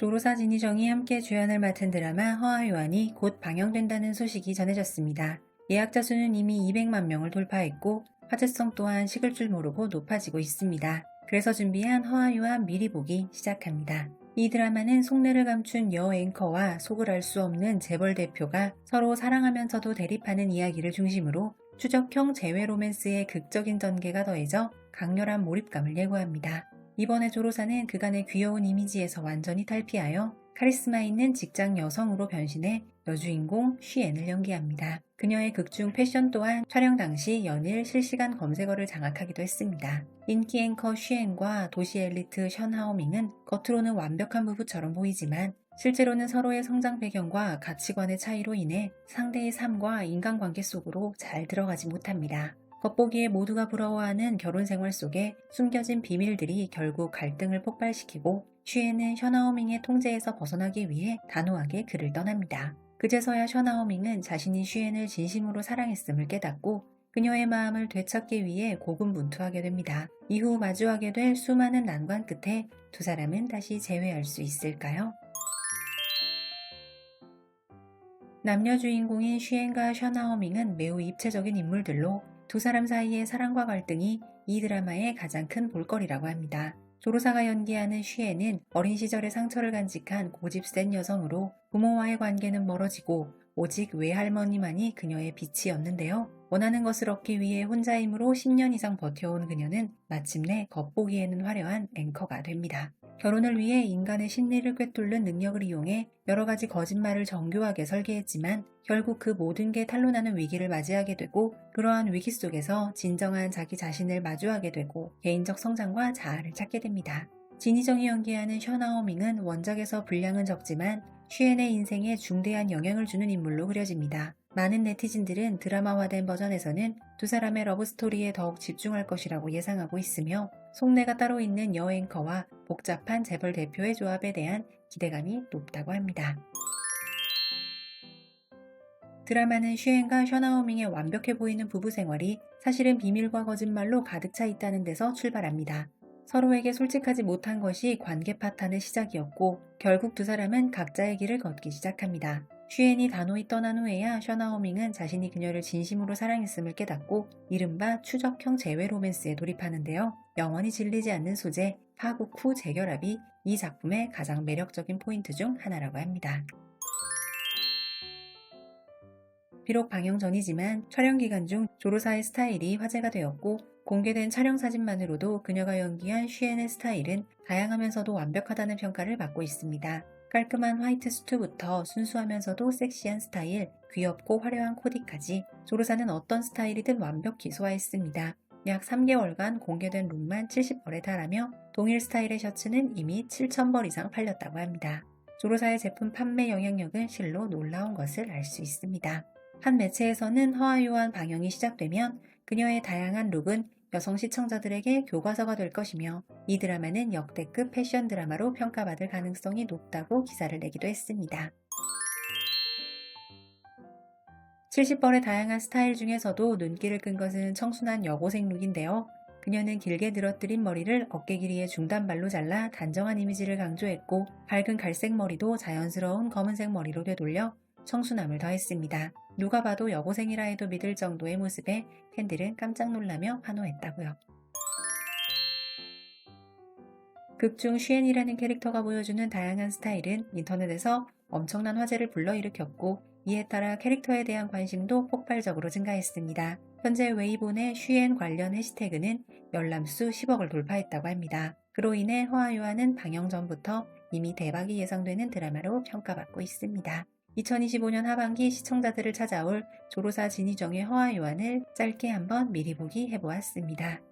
조로사 진희정이 함께 주연을 맡은 드라마 허아요한이 곧 방영된다는 소식이 전해졌습니다. 예약자 수는 이미 200만 명을 돌파했고 화제성 또한 식을 줄 모르고 높아지고 있습니다. 그래서 준비한 허아요한 미리 보기 시작합니다. 이 드라마는 속내를 감춘 여 앵커와 속을 알 수 없는 재벌 대표가 서로 사랑하면서도 대립하는 이야기를 중심으로 추적형 재회 로맨스의 극적인 전개가 더해져 강렬한 몰입감을 예고합니다. 이번에 조로사는 그간의 귀여운 이미지에서 완전히 탈피하여 카리스마 있는 직장 여성으로 변신해 여주인공 쉬엔을 연기합니다. 그녀의 극중 패션 또한 촬영 당시 연일 실시간 검색어를 장악하기도 했습니다. 인기 앵커 쉬엔과 도시 엘리트 션하오밍은 겉으로는 완벽한 부부처럼 보이지만 실제로는 서로의 성장 배경과 가치관의 차이로 인해 상대의 삶과 인간관계 속으로 잘 들어가지 못합니다. 겉보기에 모두가 부러워하는 결혼 생활 속에 숨겨진 비밀들이 결국 갈등을 폭발시키고 쉬에는 셔나오밍의 통제에서 벗어나기 위해 단호하게 그를 떠납니다. 그제서야 셔나오밍은 자신이 쉬엔을 진심으로 사랑했음을 깨닫고 그녀의 마음을 되찾기 위해 고군분투하게 됩니다. 이후 마주하게 될 수많은 난관 끝에 두 사람은 다시 재회할 수 있을까요? 남녀 주인공인 쉬엔과 셔나오밍은 매우 입체적인 인물들로 두 사람 사이의 사랑과 갈등이 이 드라마의 가장 큰 볼거리라고 합니다. 조로사가 연기하는 쉬에는 어린 시절의 상처를 간직한 고집 센 여성으로 부모와의 관계는 멀어지고 오직 외할머니만이 그녀의 빛이었는데요. 원하는 것을 얻기 위해 혼자 힘으로 10년 이상 버텨온 그녀는 마침내 겉보기에는 화려한 앵커가 됩니다. 결혼을 위해 인간의 심리를 꿰뚫는 능력을 이용해 여러 가지 거짓말을 정교하게 설계했지만 결국 그 모든 게 탄로나는 위기를 맞이하게 되고 그러한 위기 속에서 진정한 자기 자신을 마주하게 되고 개인적 성장과 자아를 찾게 됩니다. 진희정이 연기하는 셔나오밍은 원작에서 분량은 적지만 쉬엔의 인생에 중대한 영향을 주는 인물로 그려집니다. 많은 네티즌들은 드라마화된 버전에서는 두 사람의 러브스토리에 더욱 집중할 것이라고 예상하고 있으며 속내가 따로 있는 여앵커와 복잡한 재벌 대표의 조합에 대한 기대감이 높다고 합니다. 드라마는 슈엔과 셔나오밍의 완벽해 보이는 부부 생활이 사실은 비밀과 거짓말로 가득 차 있다는 데서 출발합니다. 서로에게 솔직하지 못한 것이 관계 파탄의 시작이었고 결국 두 사람은 각자의 길을 걷기 시작합니다. 슈엔이 단호히 떠난 후에야 셔나오밍은 자신이 그녀를 진심으로 사랑했음을 깨닫고 이른바 추적형 재회 로맨스에 돌입하는데요. 영원히 질리지 않는 소재, 파국 후 재결합이 이 작품의 가장 매력적인 포인트 중 하나라고 합니다. 비록 방영 전이지만 촬영 기간 중 조로사의 스타일이 화제가 되었고 공개된 촬영 사진만으로도 그녀가 연기한 쉬엔의 스타일은 다양하면서도 완벽하다는 평가를 받고 있습니다. 깔끔한 화이트 수트부터 순수하면서도 섹시한 스타일, 귀엽고 화려한 코디까지 조로사는 어떤 스타일이든 완벽히 소화했습니다. 약 3개월간 공개된 룩만 70벌에 달하며 동일 스타일의 셔츠는 이미 7,000벌 이상 팔렸다고 합니다. 조로사의 제품 판매 영향력은 실로 놀라운 것을 알 수 있습니다. 한 매체에서는 허아요한 방영이 시작되면 그녀의 다양한 룩은 여성 시청자들에게 교과서가 될 것이며 이 드라마는 역대급 패션 드라마로 평가받을 가능성이 높다고 기사를 내기도 했습니다. 70벌의 다양한 스타일 중에서도 눈길을 끈 것은 청순한 여고생 룩인데요. 그녀는 길게 늘어뜨린 머리를 어깨 길이의 중단발로 잘라 단정한 이미지를 강조했고 밝은 갈색 머리도 자연스러운 검은색 머리로 되돌려 청순함을 더했습니다. 누가 봐도 여고생이라 해도 믿을 정도의 모습에 팬들은 깜짝 놀라며 환호했다고요. 극중 슈엔이라는 캐릭터가 보여주는 다양한 스타일은 인터넷에서 엄청난 화제를 불러일으켰고 이에 따라 캐릭터에 대한 관심도 폭발적으로 증가했습니다. 현재 웨이보 내 슈엔 관련 해시태그는 열람수 10억을 돌파했다고 합니다. 그로 인해 허아요한은 방영 전부터 이미 대박이 예상되는 드라마로 평가받고 있습니다. 2025년 하반기 시청자들을 찾아올 조로사 진희정의 허아요한을 짧게 한번 미리 보기 해보았습니다.